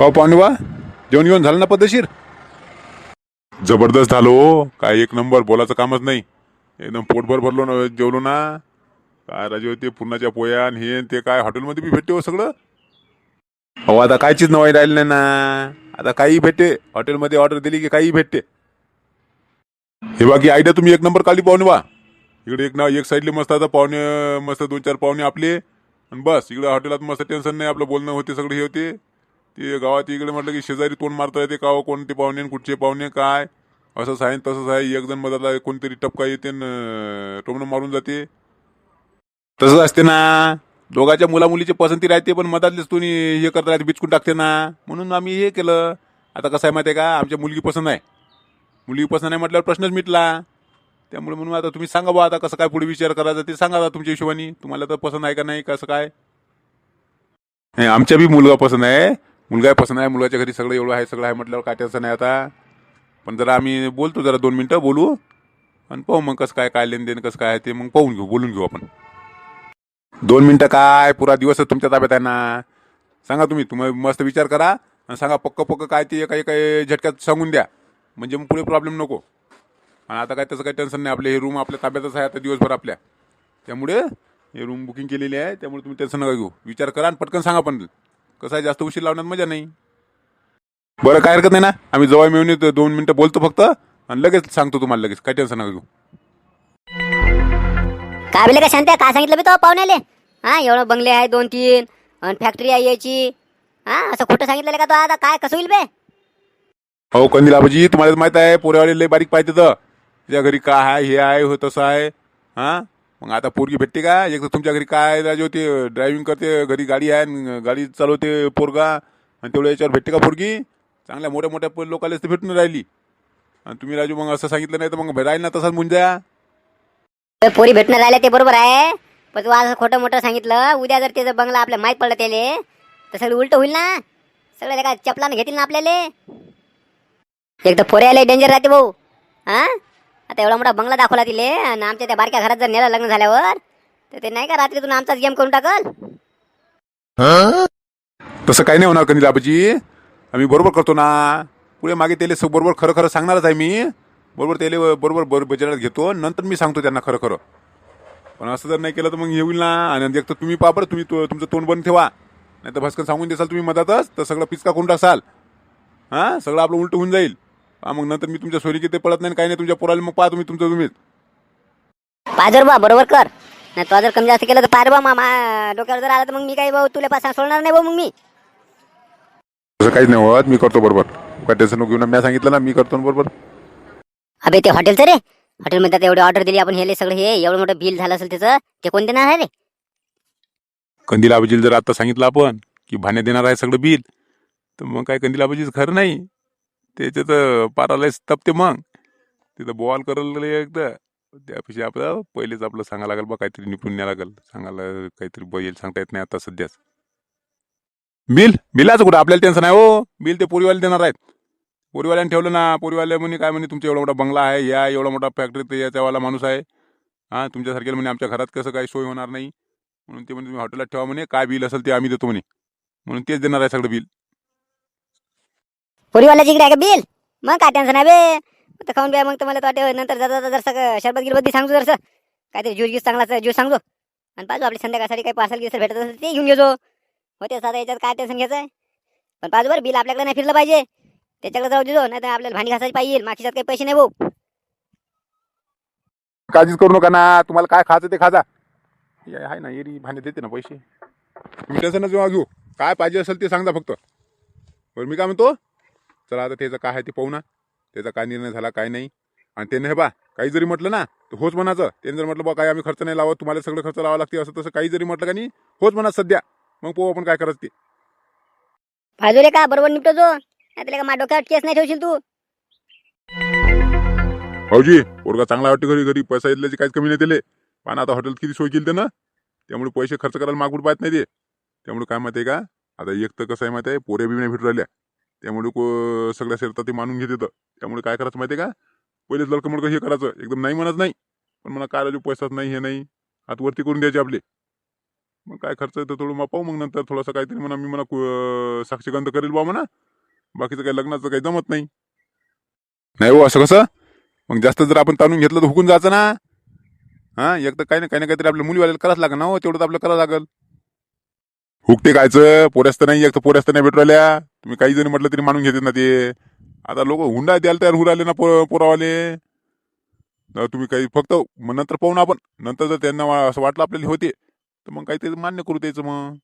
काव पाहुणे जेवण घेऊन झालं ना पद्धतशीर? जबरदस्त झालो. काय एक नंबर बोलायचं कामच नाही. एकदम पोटभर भरलो ना जेवलो ना. काय राजे होते पुरणाच्या पोया आणि हे आणि ते काय हॉटेलमध्ये बी भेटते हो सगळं. हो आता काय चीज नवाई राहिली नाही ना. आता काही भेटते. हॉटेलमध्ये ऑर्डर दिली की काही भेटते. हे बाकी आयडिया तुम्ही एक नंबर काढली पाहुणे वा. इकडे एक नाव एक साईडले मस्त आता पाहुणे मस्त दोन चार पाहुणे आपले. आणि बस इकडे हॉटेलात मस्त टेन्शन नाही आपलं बोलणं होते सगळे हे होते. ते गावात इकडे म्हटलं की शेजारी तोंड मारता येते का कोणते पाहुणे आणि कुठचे पाहुणे काय? असंच आहे तसंच आहे एक जण मधाला कोणतरी टपका येते न टोमणं मारून जाते. तसंच असते ना. दोघांच्या मुलामुलीची पसंती राहते पण मधातलेच तुम्ही हे करता राहते बिचकून टाकते ना. म्हणून आम्ही हे केलं. आता कसं आहे माहिती आहे का? आमच्या मुलगी पसंत आहे मुलगी पसंत नाही म्हटल्यावर प्रश्नच मिटला. त्यामुळे म्हणून आता तुम्ही सांगा बा आता कसं काय पुढे विचार करायचा ते सांगा आता तुमच्या हिशोबाने. तुम्हाला तर पसंत आहे का नाही कसं काय? आमच्या बी मुलगा पसंत आहे. मुलगा पसंत आहे मुलगाच्या घरी सगळं एवढं आहे सगळं आहे म्हटल्यावर काय त्याचं नाही आता. पण जरा आम्ही बोलतो जरा दोन मिनटं बोलू. आणि पाहू मग कसं काय काय लेनदेन कसं काय आहे ते मग पाहून घेऊ बोलून घेऊ आपण. दोन मिनटं काय पुरा दिवस तुमच्या ताब्यात आहे ना? सांगा तुम्ही तुम्ही मस्त विचार करा आणि सांगा पक्क पक्क काय ते काही काही झटक्यात सांगून द्या. म्हणजे मग पुढे प्रॉब्लेम नको. आणि आता काय तसं काही टेन्शन नाही आपले हे रूम आपल्या ताब्यातच आहे आता दिवसभर आपल्या. त्यामुळे हे रूम बुकिंग केलेली आहे त्यामुळे तुम्ही टेन्शन नका घेऊ. विचार करा आणि पटकन सांगा पण. कसं आहे जास्त उशीर लावण्यात मजा नाही. बरं काय हरकत नाही ना? आम्ही जवळ मिळून येतो दोन मिनटं बोलतो फक्त आणि लगेच सांगतो तुम्हाला लगेच काय टेन्शन नका घेऊ. काय बिले का शांत काय सांगितलं मी तो पाहुण्याले? हा एवढं बंगले आहे दोन तीन आणि फॅक्टरी आहे याची. हा असं खोटं सांगितलं का तो आता? काय कसं होईल बे? हो कंदील आबाजी तुम्हाला माहीत आहे पोरेवाले लय बारीक पाहिजे तर. तुझ्या घरी काय आहे हे आहे हो तसं आहे. हा? मग आता पोरगी भेटते का? एक तर तुमच्या घरी काय आहे, होते? ड्रायव्हिंग करते घरी गाडी आहे गाडी चालवते पोरगा. आणि तेवढ्या याच्यावर भेटते का पोरगी? चांगल्या मोठ्या मोठ्या पोर लोकांना तर भेटून राहिली. आणि तुम्ही राजू मग असं सांगितलं नाही तर मग राहील ना तसाच मुंजा? पोरी भेटणं राहिल्या ते बरोबर आहे. पण तू असं खोटं मोठं सांगितलं उद्या जर त्याचा बंगला आपल्या माहीत पडलं त्याले तर सगळं उलट होईल ना? सगळं काय चपलानं घेतील ना आपल्याला? एक तर पोरे आले डेंजर राहते भाऊ. हा? आता एवढा मोठा बंगला दाखवला तिले आणि आमच्या त्या बारक्या घरात जर नेलं लग्न झाल्यावर तर ते नाही का रात्रीतून आमचाच गेम करून टाकल? तसं काही नाही होणार कंदील आबाजी आम्ही बरोबर करतो ना. पुढे मागे त्याले स- बरोबर खरं खरं सांगणारच आहे मी. बरोबर त्याले बरोबर बजेटात घेतो. नंतर मी सांगतो त्यांना खरं खरं. पण असं जर नाही केलं तर मग हे होईल ना. आणि एक तर तुम्ही पहा बरं तुम्ही तो- तुमचं तोंड बंद ठेवा. नाही तर भस्कन सांगून देसाल तुम्ही मधातच तर सगळं पिचका करून असाल हां? सगळं आपलं उलट होऊन जाईल. हा, मग नंतर मी तुमच्या सोयी ते पडत नाही काही नाही तुमच्या पोराला मग पहा तुम्ही तुमचं तुम्हीच पाजर बा बरोबर कर. नाही तो जर कमी जास्त केलं तर पार बा मामा डोक्यावर जर आला तर मग मी काही भाऊ तुला पासा सोडणार नाही भाऊ मग मी. तसं काहीच नाही होत मी करतो बरोबर. काय टेन्शन घेऊन मी सांगितलं ना मी करतो ना बरोबर. अबे ते हॉटेलचं रे. हॉटेलमध्ये आता एवढी ऑर्डर दिली आपण हे सगळं हे एवढं मोठं बिल झालं असेल त्याचं ते कोण देणार आहे रे? कंदील आबाजीला जर आता सांगितलं आपण की भाण्या देणार आहे सगळं बिल तर मग काय कंदील आबाजीच खरं नाही. त्याच्यात पारालाच तपते मग. तिथं बॉल करायला एकदा. त्यापेक्षा आपलं पहिलेच आपलं सांगायला लागेल बा काहीतरी निपुण न्या लागेल. सांगायला काहीतरी बैल सांगता येत नाही आता सध्याच. बिल बिलाचं कुठं? आपल्याला टेन्शन आहे हो. बिल ते पोरीवाले देणार आहेत. पोरीवाल्याने ठेवलं ना. पोरीवाले म्हणे काय म्हणे तुमचा एवढा मोठा बंगला आहे. या एवढा मोठा फॅक्टरी याच्यावाला माणूस आहे. हां तुमच्यासारखे म्हणे आमच्या घरात कसं काही सोय होणार नाही. म्हणून ते म्हणे तुम्ही हॉटेलात ठेवा म्हणे. काय बिल असेल ते आम्ही देतो म्हणे. म्हणून तेच देणार आहे सगळं बिल. पुरीवाल्याची इकडे आहे का बिल? मग काय टेन्शन आहे बे? मग तर खाऊन बे मग तुम्हाला वाटते नंतर जाता जर शरबत गिरबत सांगतो जरसं. काहीतरी ज्यूस गीस चांगला ज्यूस सांगतो. आणि पाहिजे आपली संध्याकाळसाठी काही पार्सल गिरसर भेटत असेल ते घेऊन घेतो होते साधा याच्यात काय टेन्शन घ्यायचं आहे पण पाच बरं बिल आपल्याकडे नाही फिरलं पाहिजे. त्याच्याकडे जाऊ देतो नाही तर आपल्याला भांडी घासायची पाहिजे. मागच्यात काही पैसे नाही भाऊ. काळजीच करू नका ना. तुम्हाला काय खायचं ते खाजा. हे आहे ना एरी भांडे देते ना पैसे. तुम्ही टेन्शन जेव्हा घेऊ काय पाहिजे असेल ते सांगा फक्त. बरं मी काय म्हणतो? चला आता त्याचं काय आहे ते पाहू ना. त्याचा काय निर्णय झाला काय नाही. आणि त्याने हे बा काही जरी म्हटलं ना तर होच म्हणायचं. त्याने जर म्हटलं बा काय आम्ही खर्च नाही लावत तुम्हाला सगळं खर्च लावा लागते असं तसं काही जरी म्हटलं का नाही होच म्हणा सध्या. मग पाहू आपण काय करायचं ते. रे का बरोबर निपटो जो. नाही का डोक्यात केस नाही ठेवशील तू. भाऊजी पोरगा चांगला वाटते घरी घरी पैसा येतल्याची काहीच कमी नाही दिले पण आता हॉटेल किती सोय केली त्यानं. त्यामुळे पैसे खर्च करायला मागून पाहत नाही ते. त्यामुळे काय माहिती आहे का आता एक तर कसं आहे माहिती आहे पोऱ्या बी नाही भेटू राहिल्या. त्यामुळे को सगळ्या शेरतात ते मानून घेत येतं त्यामुळे काय करायचं माहिती आहे का? पहिलेच लडकं मडकं हे करायचं. एकदम नाही म्हणत नाही. पण मला काय राजू पैसाच नाही हे नाही. हात वरती करून द्यायचे आपले. मग काय खर्च येतो थोडं मग पाहू मग नंतर थोडासा काहीतरी म्हणा मी म्हणा साक्षीगंत साक्षीगंध करेल बा म्हणा. बाकीचं काही लग्नाचं काही जमत नाही. नाही हो असं कसं? मग जास्त जर आपण ताणून घेतलं तर हुकून जायचं ना. हा एक तर काही ना काही ना काहीतरी आपल्या मुलीवाल्याला करावंच लागेल ना हो तेवढं तर आपलं करावं लागेल. हुकते कायचं पोऱ्यास्त नाही एक तर पोऱ्यास्त नाही भेटू राहिल्या. तुम्ही काही जणी म्हटलं तरी मानून घेतात ना ते. आता लोक हुंडा द्यायला तयार होऊ राहिले ना पो पोरावाले. तुम्ही काही फक्त मग नंतर पाहू ना आपण. नंतर जर त्यांना असं वाटलं आपल्याला होते तर मग काहीतरी मान्य करू द्यायचं मग.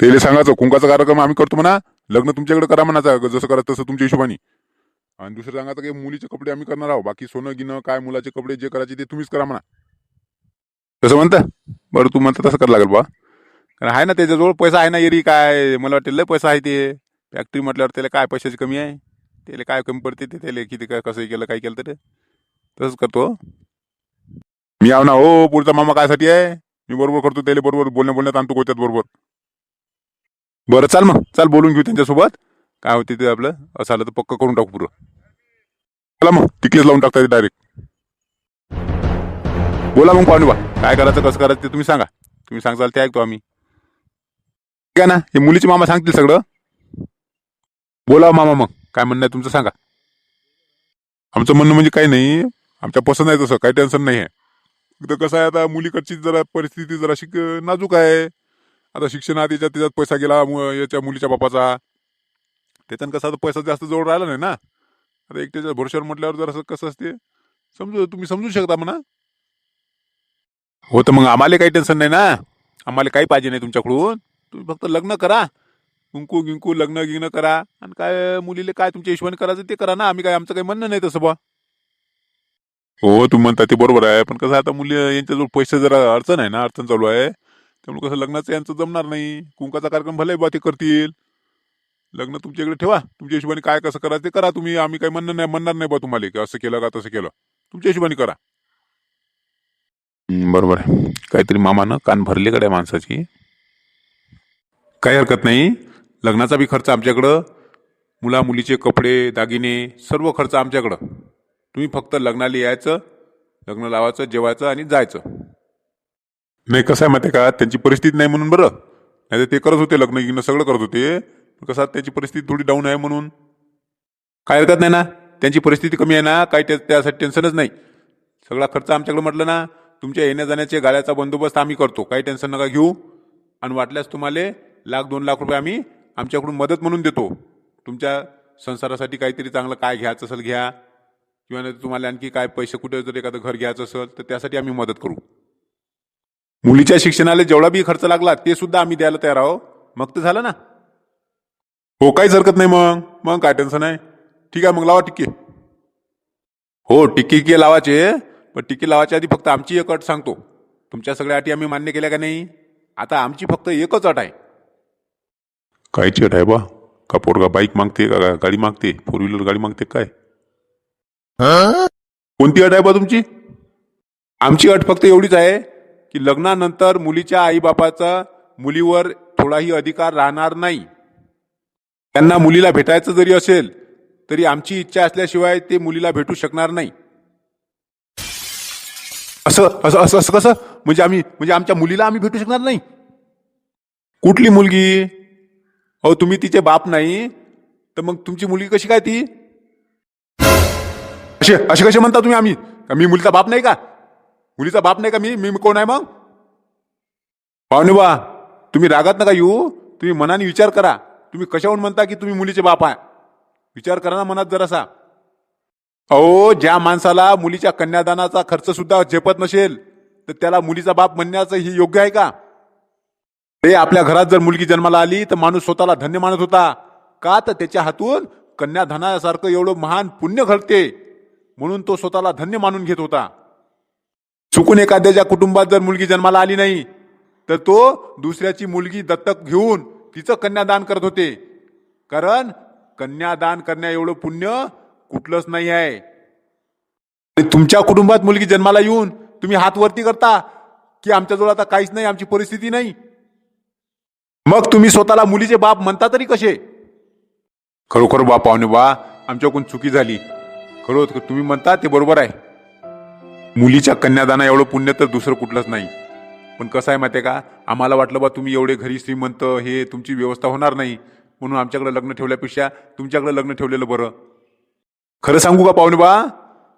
त्याला सांगायचं कुंकाचा कार्यक्रम आम्ही करतो म्हणा. लग्न तुमच्याकडे करा म्हणाचा जसं करा तसं तुमच्या हिशोबाने. आणि दुसरं सांगायचं की मुलीचे कपडे आम्ही करणार आहोत. बाकी सोनं गिनं काय मुलाचे कपडे जे करायचे ते तुम्हीच करा म्हणा. तसं म्हणता? बरं तू म्हणता तसं करायला लागेल बा कारण आहे ना त्याच्याजवळ पैसा आहे ना एरी काय? मला वाटतं लय पैसा आहे ते. फॅक्टरी म्हटल्यावर त्याला काय पैशाची कमी आहे? त्याला काय कमी पडते ते? त्याला किती काय कसं केलं काय केलं तर. तसंच करतो. मी आव ना हो पुढचा मामा कायसाठी आहे? मी बरोबर करतो त्याला बरोबर बोलण्या बोलण्यात आणतो कोयत्यात बरोबर. बरं चाल मग. चाल बोलून घेऊ त्यांच्यासोबत. काय होते ते आपलं? असं आलं तर पक्क करून टाकू पुरं. चला मग तिकडेच लावून टाकता डायरेक्ट बोला मग पाहुणे बा काय करायचं कसं करायचं ते तुम्ही सांगा. तुम्ही सांगताल ते ऐकतो आम्ही. आहे ना? हे मुलीचे मामा सांगतील सगळं. बोला मामा मग. काय म्हणणं आहे तुमचं सांगा. आमचं म्हणणं म्हणजे काही नाही. आमच्या पसंत आहे तसं. काही टेन्शन नाही आहे तर कसं आहे आता मुलीकडची जरा परिस्थिती जरा शिक नाजूक आहे. आता शिक्षणात याच्यात त्याच्यात पैसा गेला याच्या मुलीच्या बापाचा. त्याच्यानं कसं आता पैसा जास्त जवळ राहिला नाही ना? आता एकट्याच्या भरोश्यावर म्हटल्यावर जरा कसं असते? समजू तुम्ही समजू शकता म्हणा. हो तर मग. आम्हाला काही टेन्शन नाही ना. आम्हाला काही पाहिजे नाही तुमच्याकडून. तुम्ही फक्त लग्न करा. कुंकू गिंकू लग्न गिग्न करा. आणि काय मुलीले काय तुमच्या हिशोबाने करायचं ते करा ना. आम्ही काय आमचं काही म्हणणं नाही तसं बा हो तुम्ही म्हणता ते बरोबर आहे. पण कसं आता मुली यांच्याजवळ पैसे जरा अडचण आहे ना. अडचण चालू आहे. त्यामुळे कसं लग्नाचं यांचं जमणार नाही. कुंकाचा कार्यक्रम भले बा ते करतील. लग्न तुमच्याकडे ठेवा. तुमच्या हिशोबाने काय कसं करायचं ते करा तुम्ही. आम्ही काही म्हणणं नाही म्हणणार नाही बा तुम्हाला की असं केलं का तसं केलं. तुमच्या हिशोबाने करा. बरोबर आहे. काहीतरी मामानं कान भरले कडे माणसाची. काही हरकत नाही. लग्नाचा बी खर्च आमच्याकडं मुला मुलीचे कपडे दागिने सर्व खर्च आमच्याकडं. तुम्ही फक्त लग्नाला यायचं लग्न लावायचं जेवायचं आणि जायचं. नाही कसं आहे माहिती आहे का? त्यांची परिस्थिती नाही म्हणून बरं. नाही तर ते करत होते लग्न गिग्न सगळं करत होते. कसं त्याची परिस्थिती थोडी डाऊन आहे म्हणून. काय हरकत नाही ना? त्यांची परिस्थिती कमी आहे ना? काही त्यासाठी टेन्शनच नाही. सगळा खर्च आमच्याकडे म्हटलं ना तुमच्या येण्या जाण्याचे गाड्याचा बंदोबस्त आम्ही करतो. काही टेन्शन नका घेऊ. आणि वाटल्यास तुम्हाला लाख दोन लाख रुपये आम्ही आमच्याकडून मदत म्हणून देतो. तुमच्या संसारासाठी काहीतरी चांगलं काय घ्यायचं असेल घ्या. किंवा नाही तुम्हाला आणखी काय पैसे कुठे जर एखादं घर घ्यायचं असेल तर त्यासाठी आम्ही मदत करू. मुलीच्या शिक्षणाला जेवढा बी खर्च लागला ते सुद्धा आम्ही द्यायला तयार आहोत. मग तर झालं ना. हो काहीच हरकत नाही मग. मग काय टेन्शन आहे ठीक आहे मग लावा टिक्के. हो टिक्के के लावायचे पण टिक्के लावायच्या आधी फक्त आमची एक अट सांगतो. तुमच्या सगळ्या अटी आम्ही मान्य केल्या का नाही? आता आमची फक्त एकच अट आहे. कायची अट आहे बा। का पोरगा बाईक मागते का गाडी मागते फोर व्हीलर गाडी मागते काय? कोणती अट आहे बा तुमची? आमची अट फक्त एवढीच आहे की लग्नानंतर मुलीच्या आईबापाचा मुलीवर थोडाही अधिकार राहणार नाही. त्यांना मुलीला भेटायचं जरी असेल तरी आमची इच्छा असल्याशिवाय ते मुलीला भेटू शकणार नाही. असं असं असं असं कसं? म्हणजे आम्ही म्हणजे आमच्या मुलीला आम्ही भेटू शकणार नाही? कुठली मुलगी? अहो तुम्ही तिचे बाप नाही तर मग तुमची मुलगी कशी काय ती? असे असे कसे म्हणता तुम्ही आम्ही? का मी मुलीचा बाप नाही का? मुलीचा बाप नाही का मी? मी कोण आहे मग? पाहुणे बा तुम्ही रागात नका येऊ. तुम्ही मनाने विचार करा. तुम्ही कशाहून म्हणता की तुम्ही मुलीचे बाप आहे? विचार करा ना मनात जरासा. अहो ज्या माणसाला मुलीच्या कन्यादानाचा खर्च सुद्धा झेपत नसेल तर त्याला मुलीचा बाप म्हणण्याचं ही योग्य आहे का? रे आपल्या घरात जर मुलगी जन्माला आली तर माणूस स्वतःला धन्य मानत होता. का? तर त्याच्या हातून कन्याधनासारखं एवढं महान पुण्य घडते. म्हणून तो स्वतःला धन्य मानून घेत होता. चुकून एखाद्याच्या कुटुंबात जर मुलगी जन्माला आली नाही तर तो दुसऱ्याची मुलगी दत्तक घेऊन तिचं कन्यादान करत होते. कारण कन्यादान करण्या एवढं पुण्य कुठलंच नाही आहे. आणि तुमच्या कुटुंबात मुलगी जन्माला येऊन तुम्ही हात वरती करता की आमच्याजवळ आता काहीच नाही आमची परिस्थिती नाही. मग तुम्ही स्वतःला मुलीचे बाप म्हणता तरी कसे? खरोखर बा पाहुणे बा आमच्याकडून चुकी झाली. खरोखर तुम्ही म्हणता ते बरोबर आहे. मुलीच्या कन्यादाना एवढं पुण्य तर दुसरं कुठलंच नाही. पण कसं आहे माहिती आहे का? आम्हाला वाटलं बा तुम्ही एवढे घरी श्रीमंत हे तुमची व्यवस्था होणार नाही. म्हणून आमच्याकडे लग्न ठेवल्यापेक्षा तुमच्याकडे लग्न ठेवलेलं बरं. खरं सांगू का पाहुणे बा?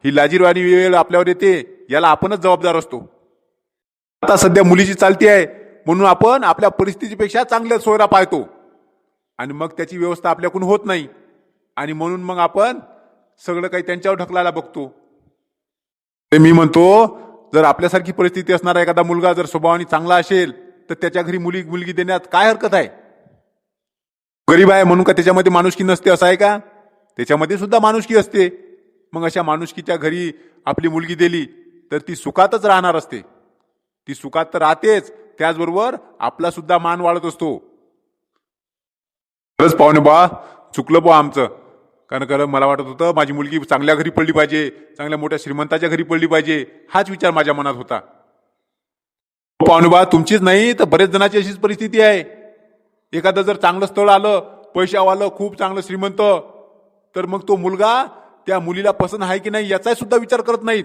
ही लाजीरवाणी वेळ आपल्यावर येते याला आपणच जबाबदार असतो. आता सध्या मुलीची चालती आहे. म्हणून आपण आपल्या परिस्थितीपेक्षा चांगल्या सोयरा पाहतो आणि मग त्याची व्यवस्था आपल्याकडून होत नाही. आणि म्हणून मग आपण सगळं काही त्यांच्यावर ढकलायला बघतो. ते मी म्हणतो जर आपल्यासारखी परिस्थिती असणारा एखादा मुलगा जर स्वभावाने चांगला असेल तर त्याच्या घरी मुली मुलगी देण्यात काय हरकत आहे? गरीब आहे म्हणून का त्याच्यामध्ये माणुसकी नसते असं आहे का? त्याच्यामध्ये सुद्धा माणुसकी असते. मग अशा माणुसकीच्या घरी आपली मुलगी दिली तर ती सुखातच राहणार असते. ती सुखात तर राहतेच. त्याचबरोबर आपला सुद्धा मान वाढत असतो. खरंच पाहुणे बा चुकलं बा आमचं. कारण खरं मला वाटत होतं माझी मुलगी चांगल्या घरी पडली पाहिजे चांगल्या मोठ्या श्रीमंताच्या घरी पडली पाहिजे हाच विचार माझ्या मनात होता. पाहुणे बा तुमचीच नाही तर बरेच जणांची अशीच परिस्थिती आहे. एखादं जर चांगलं स्थळ आलं पैशावालं खूप चांगलं श्रीमंत तर मग तो मुलगा त्या मुलीला पसंत आहे की नाही याचाही सुद्धा विचार करत नाहीत.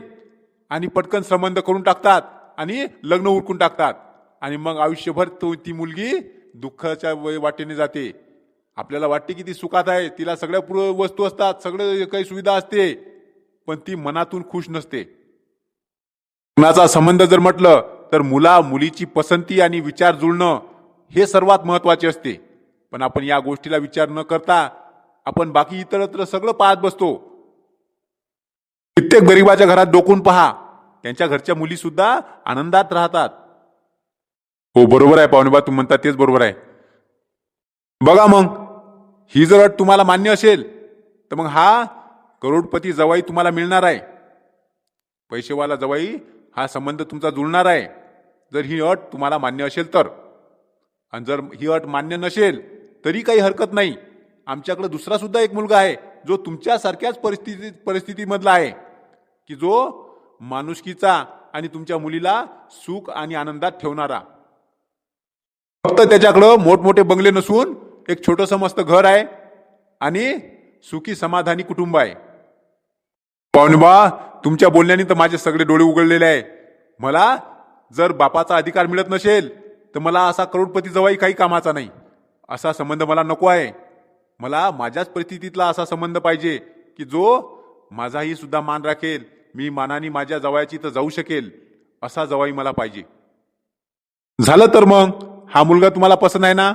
आणि पटकन संबंध करून टाकतात. आणि लग्न उरकून टाकतात. आणि मग आयुष्यभर तो ती मुलगी दुःखाच्या वाटेने जाते. आपल्याला वाटते की ती सुखात आहे. तिला सगळ्या पूर्व वस्तू असतात. सगळं काही सुविधा असते. पण ती मनातून खुश नसते. लग्नाचा संबंध जर म्हटलं तर मुला मुलीची पसंती आणि विचार जुळणं हे सर्वात महत्त्वाचे असते. पण आपण या गोष्टीला विचार न करता आपण बाकी इतरत्र सगळं पाहत बसतो. कित्येक गरीबाच्या घरात डोकून पहा. त्यांच्या घरच्या मुली सुद्धा आनंदात राहतात. हो बरोबर आहे पाहुणेबा तुम्ही म्हणता तेच बरोबर आहे. बघा मग ही जर अट तुम्हाला मान्य असेल तर मग हा करोडपती जवाई तुम्हाला मिळणार आहे. पैसेवाला जवाई हा संबंध तुमचा जुळणार आहे. जर ही अट तुम्हाला मान्य असेल तर. आणि जर ही अट मान्य नसेल तरी काही हरकत नाही. आमच्याकडे दुसरा सुद्धा एक मुलगा आहे जो तुमच्यासारख्याच परिस्थिती परिस्थितीमधला आहे की जो माणुसकीचा आणि तुमच्या मुलीला सुख आणि आनंदात ठेवणारा. फक्त त्याच्याकडं मोठमोठे बंगले नसून एक छोटस मस्त घर आहे आणि सुखी समाधानी कुटुंब आहे. पाहुणबा तुमच्या बोलण्याने तर माझे सगळे डोळे उघडलेले आहे. मला जर बापाचा अधिकार मिळत नसेल तर मला असा करोडपती जवाई काही कामाचा नाही. असा संबंध मला नको आहे. मला माझ्याच परिस्थितीतला असा संबंध पाहिजे की जो माझाही सुद्धा मान राखेल. मी मानाने माझ्या जवायाची तर जाऊ शकेल असा जवाई मला पाहिजे. झालं तर मग? हा मुलगा तुम्हाला पसंत आहे ना?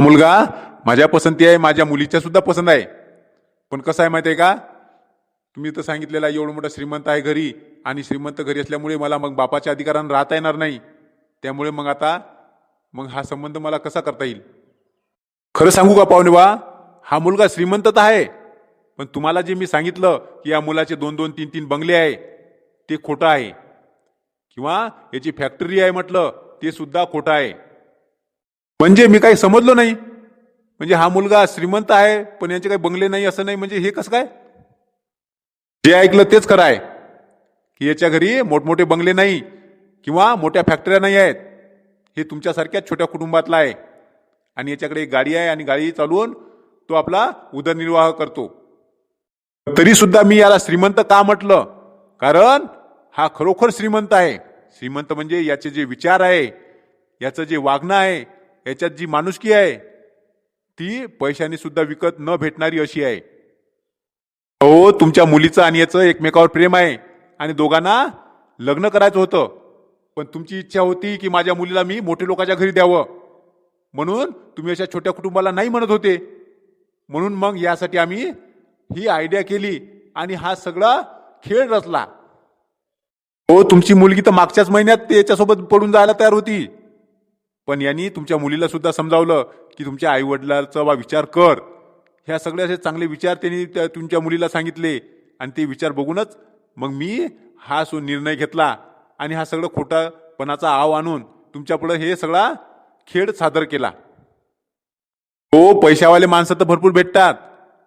मुलगा माझ्या पसंती आहे माझ्या मुलीच्या सुद्धा पसंत आहे. पण कसं आहे माहिती आहे का? तुम्ही तर सांगितलेला एवढं मोठा श्रीमंत आहे घरी आणि श्रीमंत घरी असल्यामुळे मला मग बापाच्या अधिकारानं राहता येणार नाही. त्यामुळे मग आता मग हा संबंध मला कसा करता येईल? खरं सांगू का पाहुणे वा हा मुलगा श्रीमंत तर आहे. पण तुम्हाला जे मी सांगितलं की या मुलाचे दोन दोन तीन तीन बंगले आहे ते खोटं आहे. किंवा याची फॅक्टरी आहे म्हटलं ते सुद्धा खोटं आहे. म्हणजे मी काही समजलो नाही. म्हणजे हा मुलगा श्रीमंत आहे पण यांचे काही बंगले नाही असं नाही म्हणजे हे कसं काय? जे ऐकलं तेच खरं आहे. की याच्या घरी मोठमोठे बंगले नाही किंवा मोठ्या फॅक्टऱ्या नाही आहेत. हे तुमच्यासारख्या छोट्या कुटुंबातला आहे. आणि याच्याकडे एक गाडी आहे आणि गाडी चालवून तो आपला उदरनिर्वाह करतो. तरी सुद्धा मी याला श्रीमंत का म्हटलं? कारण हा खरोखर श्रीमंत आहे. श्रीमंत म्हणजे याचे जे विचार आहे याचं जे वागणं आहे याच्यात जी माणुसकी आहे ती पैशाने सुद्धा विकत न भेटणारी अशी आहे. हो तुमच्या मुलीचं आणि याचं एकमेकावर प्रेम आहे आणि दोघांना लग्न करायचं होतं. पण तुमची इच्छा होती की माझ्या मुलीला मी मोठे लोकांच्या घरी द्यावं. म्हणून तुम्ही अशा छोट्या कुटुंबाला नाही म्हणत होते. म्हणून मग यासाठी आम्ही ही आयडिया केली आणि हा सगळा खेळ रचला. हो तुमची मुलगी तर मागच्याच महिन्यात याच्यासोबत पडून जायला तयार होती. पण यांनी तुमच्या मुलीला सुद्धा समजावलं की तुमच्या आई वडिलांचा विचार कर. ह्या सगळे असे चांगले विचार त्यांनी त्या- तुमच्या मुलीला सांगितले आणि ते विचार बघूनच मग मी हा सो निर्णय घेतला आणि हा सगळं खोटापणाचा आव आणून तुमच्यापुढं हे सगळा खेळ सादर केला. हो पैशावाले माणसं तर भरपूर भेटतात.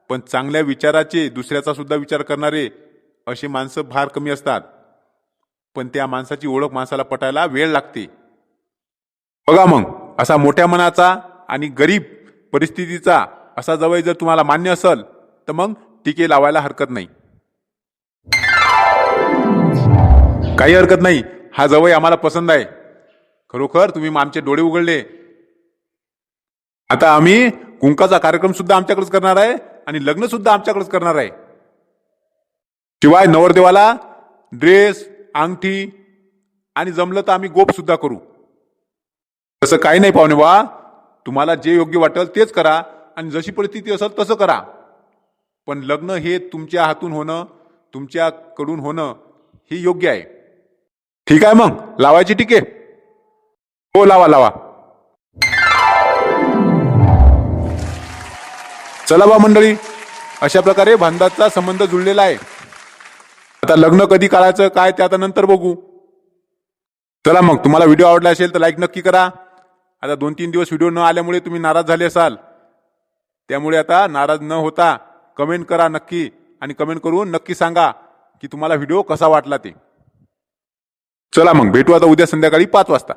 पण चांगल्या विचाराचे दुसऱ्याचा सुद्धा विचार करणारे अशी माणसं फार कमी असतात. पण त्या माणसाची ओळख माणसाला पटायला वेळ लागते. बघा मग असा मोठ्या मनाचा आणि गरीब परिस्थितीचा असा जवळ जर तुम्हाला मान्य असेल तर मग टीके लावायला हरकत नाही. काही हरकत नाही. हा जवळ आम्हाला पसंत आहे. खरोखर तुम्ही आमचे डोळे उघडले. आता आम्ही कुंकाचा कार्यक्रम सुद्धा आमच्याकडेच करणार आहे. आणि लग्न सुद्धा आमच्याकडेच करणार आहे. शिवाय नवरदेवाला ड्रेस अंगठी आणि जमलं तर आम्ही गोप सुद्धा करू. तसं काही नाही पाहुणे बा तुम्हाला जे योग्य वाटेल तेच करा आणि जशी परिस्थिती असेल तसं करा. पण लग्न हे तुमच्या हातून होणं तुमच्याकडून होणं हे योग्य आहे. ठीक आहे मग? लावायची ठीक आहे हो लावा लावा. चला बा मंडळी अशा प्रकारे भांडाचा संबंध जुळलेला आहे. आता लग्न कधी काढायचं काय ते आता नंतर बघू. चला मग तुम्हाला व्हिडिओ आवडला असेल तर लाईक नक्की करा. आता दोन तीन दिवस व्हिडिओ न आल्यामुळे तुम्ही नाराज झाले असाल. त्यामुळे आता नाराज न होता कमेंट करा नक्की आणि कमेंट करून नक्की सांगा की तुम्हाला व्हिडिओ कसा वाटला ते. चला मग भेटू आता उद्या संध्याकाळी पाच वाजता.